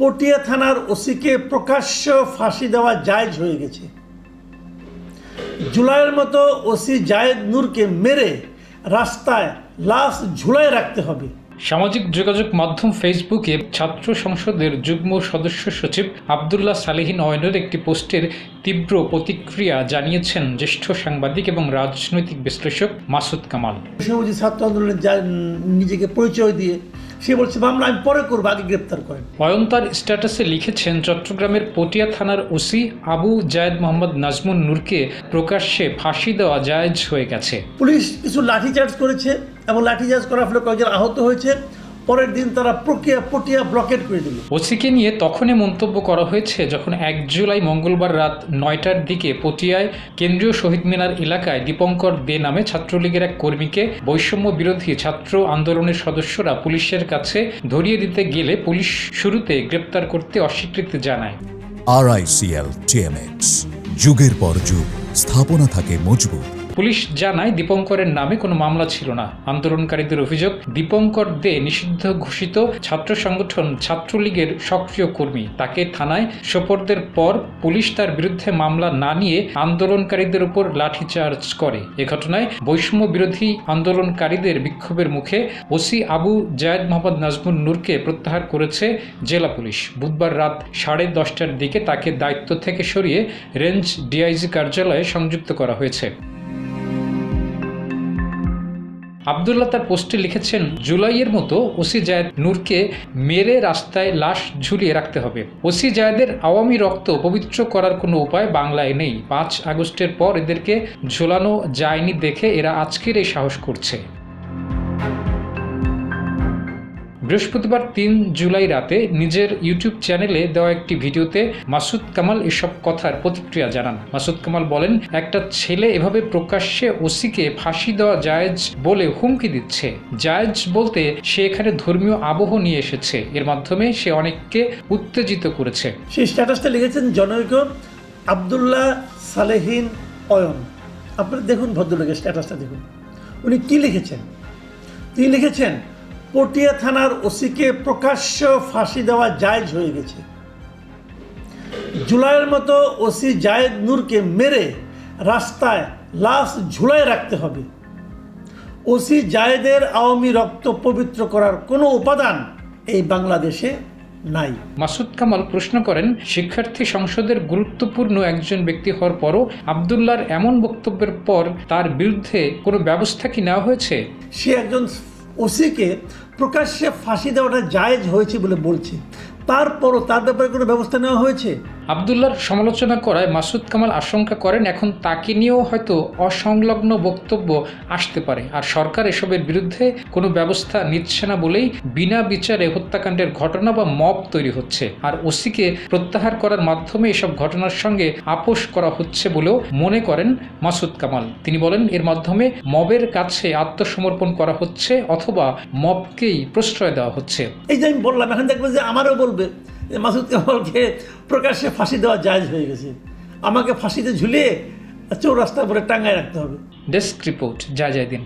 পটিয়া থানার ওসিকে প্রকাশ্য ফাঁসি দেওয়া জায়জ হয়ে গেছে। জুলাইয়ের মতো ওসি জায়েদ নূরকে মেরে রাস্তায় লাশ ঝুলায় রাখতে হবে। সামাজিক যোগাযোগ মাধ্যম ফেসবুকে ছাত্র সংসদের যুগ্ম সদস্য সচিব আবদুল্লাহ সালেহিন অয়নের একটি পোস্টের তীব্র প্রতিক্রিয়া জানিয়েছেন জ্যেষ্ঠ সাংবাদিক এবং রাজনৈতিক বিশ্লেষক মাসুদ কামাল। ছাত্র আন্দোলনের নিজেকে পরিচয় দিয়ে সে বলছে মামলা আমি পরে করব আগে গ্রেপ্তার করেন। অয়ন তার স্ট্যাটাসে লিখেছেন চট্টগ্রামের পটিয়া থানার ওসি আবু জায়েদ মোহাম্মদ নাজমুন নূরকে প্রকাশ্যে ফাঁসি দেওয়া জায়জ হয়ে গেছে। পুলিশ কিছু লাঠিচার্জ করেছে এবং লাঠিচার্জ করার ফলে কয়েকজন আহত হয়েছে। পরের দিন তারা প্রক্রিয়া পটিয়া ব্লকেট করে দিল। ওসিকে নিয়ে তখনই মন্তব্য করা হয়েছে যখন এক জুলাই মঙ্গলবার রাত নয়টার দিকে পটিয়ায় কেন্দ্রীয় শহীদ মিনার এলাকায় দীপঙ্কর দে নামে ছাত্রলীগের এক কর্মীকে বৈষম্য বিরোধী ছাত্র আন্দোলনের সদস্যরা পুলিশের কাছে ধরিয়ে দিতে গেলে পুলিশ শুরুতে গ্রেপ্তার করতে অস্বীকৃতি জানায়। আরআইসিএল টিএমএক্স যুগের পর যুগ স্থাপনা থাকে মজবুত। পুলিশ জানায় দীপঙ্করের নামে কোনো মামলা ছিল না। আন্দোলনকারীদের অভিযোগ, দীপঙ্কর দে নিষিদ্ধ ঘোষিত ছাত্র সংগঠন ছাত্রলীগের সক্রিয় কর্মী। তাকে থানায় সোপর্দের পর পুলিশ তার বিরুদ্ধে মামলা না নিয়ে আন্দোলনকারীদের উপর লাঠিচার্জ করে। এ ঘটনায় বৈষম্য বিরোধী আন্দোলনকারীদের বিক্ষোভের মুখে ওসি আবু জায়েদ মোহাম্মদ নাজমুন নূরকে প্রত্যাহার করেছে জেলা পুলিশ। বুধবার রাত সাড়ে দশটার দিকে তাকে দায়িত্ব থেকে সরিয়ে রেঞ্জ ডিআইজি কার্যালয়ে সংযুক্ত করা হয়েছে। আবদুল্লাহ তার পোস্টে লিখেছেন, জুলাইয়ের মতো ওসি জায়দ নূরকে মেরে রাস্তায় লাশ ঝুলিয়ে রাখতে হবে। ওসি জায়দের আওয়ামী রক্ত পবিত্র করার কোনো উপায় বাংলায় নেই। পাঁচ আগস্টের পর এদেরকে ঝোলানো যায়নি দেখে এরা আজকের এই সাহস করছে। বৃহস্পতিবার তিন জুলাই রাতে নিজের ইউটিউব চ্যানেলে দেওয়া একটি ভিডিওতে মাসুদ কামাল এসব কথার প্রতিক্রিয়া জানান। মাসুদ কামাল বলেন, একটা ছেলে এভাবে প্রকাশ্যে ওসিকে ফাঁসি দেওয়া জায়েজ বলে হুমকি দিচ্ছে। জায়েজ বলতে সে এখানে ধর্মীয় আবহ নিয়ে এসেছে। এর মাধ্যমে সে অনেককে উত্তেজিত করেছে। সেই স্ট্যাটাসটা লিখেছেন জনৈক আবদুল্লাহ সালেহিন অয়ন। আপনারা দেখুন ভদ্রলোকের স্ট্যাটাসটা দেখুন। উনি কি লিখেছেন? তিনি লিখেছেন পটিয়া থানার ওসিকে প্রকাশ্য ফাঁসি দেওয়া জায়জ হয়ে গেছে। জুলাইয়ের মতো ওসি জায়েদ নূরকে মেরে রাস্তায় লাশ ঝুলায় রাখতে হবে। ওসি জায়েদের আওয়ামী রক্ত পবিত্র করার কোনো উপাদান এই বাংলাদেশে নাই। মাসুদ কামাল প্রশ্ন করেন শিক্ষার্থী সংসদের গুরুত্বপূর্ণ একজন ব্যক্তি হওয়ার পরও আবদুল্লাহর এমন বক্তব্যের পর তার বিরুদ্ধে কোনো ব্যবস্থা কি নেওয়া হয়েছে? সে একজন ওসিকে প্রকাশ্যে ফাঁসি দেওয়াটা জায়েজ হয়েছে বলে বলছে। তারপরও তার ব্যাপারে কোনো ব্যবস্থা নেওয়া হয়েছে? আবদুল্লাহর সমালোচনা করায় মাসুদ কামাল আশঙ্কা করেন, এখন তাকে নিয়েও হয়তো অসংলগ্ন বক্তব্য আসতে পারে। আর সরকার এসবের বিরুদ্ধে কোনো ব্যবস্থা নিচ্ছে না বলেই বিনা বিচারে হত্যাকাণ্ডের ঘটনা বা মব তৈরি হচ্ছে। আর ওসিকে প্রত্যাহার করার মাধ্যমে এসব ঘটনার সঙ্গে আপোষ করা হচ্ছে বলেও মনে করেন মাসুদ কামাল। তিনি বলেন, এর মাধ্যমে মবের কাছে আত্মসমর্পণ করা হচ্ছে অথবা মবকেই প্রশ্রয় দেওয়া হচ্ছে। এই যে আমি বললাম, এখন দেখবেন যে আমারও বলবে। মাসুদ কামালকে প্রকাশ্যে ফাঁসি দেওয়া জায়জ হয়ে গেছে। আমাকে ফাঁসিতে ঝুলিয়ে চৌরাস্তার পরে টাঙ্গায় রাখতে হবে। ডেস্ক রিপোর্ট যা যায় দিন।